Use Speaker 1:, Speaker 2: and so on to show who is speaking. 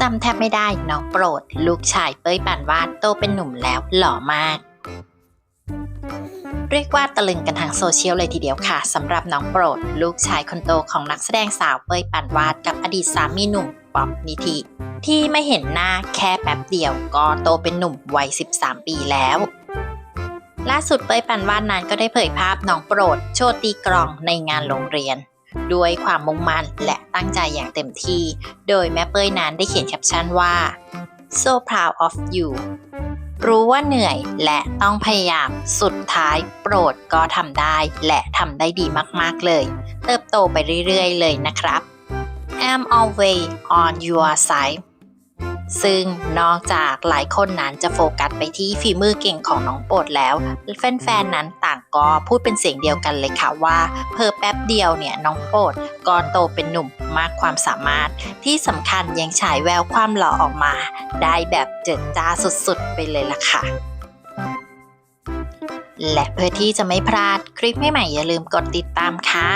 Speaker 1: จำแทบไม่ได้น้องโปรด ลูกชายเป้ยปานวาดโตเป็นหนุ่มแล้วหล่อมาก เรียกว่าตะลึงกันทางโซเชียลเลยทีเดียวค่ะสำหรับน้องโปรด ลูกชายคนโตของนักแสดงสาวเป้ยปานวาดกับอดีตสามีหนุ่มป๊อปนิธิที่ไม่เห็นหน้าแค่แป๊บเดียว ก็โตเป็นหนุ่มวัย 13 ปีแล้วล่าสุดเป้ยปานวาดนั้นก็ได้เผยภาพน้องโปรด โชว์ตีกลองในงานโรงเรียน ด้วยความมุ่งมั่นและตั้งใจอย่างเต็มที่ โดยแม่เป้ยนั้นได้เขียนแคปชั่นว่า so proud of you รู้ว่าเหนื่อยและต้องพยายามสุดท้ายโปรดก็ทำได้และทำได้ดีมากๆเลย เติบโตไปเรื่อยๆเลยนะครับ I'm always on your side ซึ่งนอกจากหลายคนนั้นจะโฟกัสไปที่ฝีมือเก่งของน้องโปรดแล้ว แฟนๆนั้น ก็พูดเป็นเสียงเดียวกันเลยค่ะว่าเพอแป๊บเดียวเนี่ยน้องโปรดก็โตเป็นหนุ่มมากความสามารถ ที่สำคัญยังฉายแววความหล่อออกมา ได้แบบเจิดจ้าสุดๆ ไปเลยล่ะค่ะและเพื่อที่จะไม่พลาดคลิปใหม่ๆอย่าลืมกดติดตามค่ะ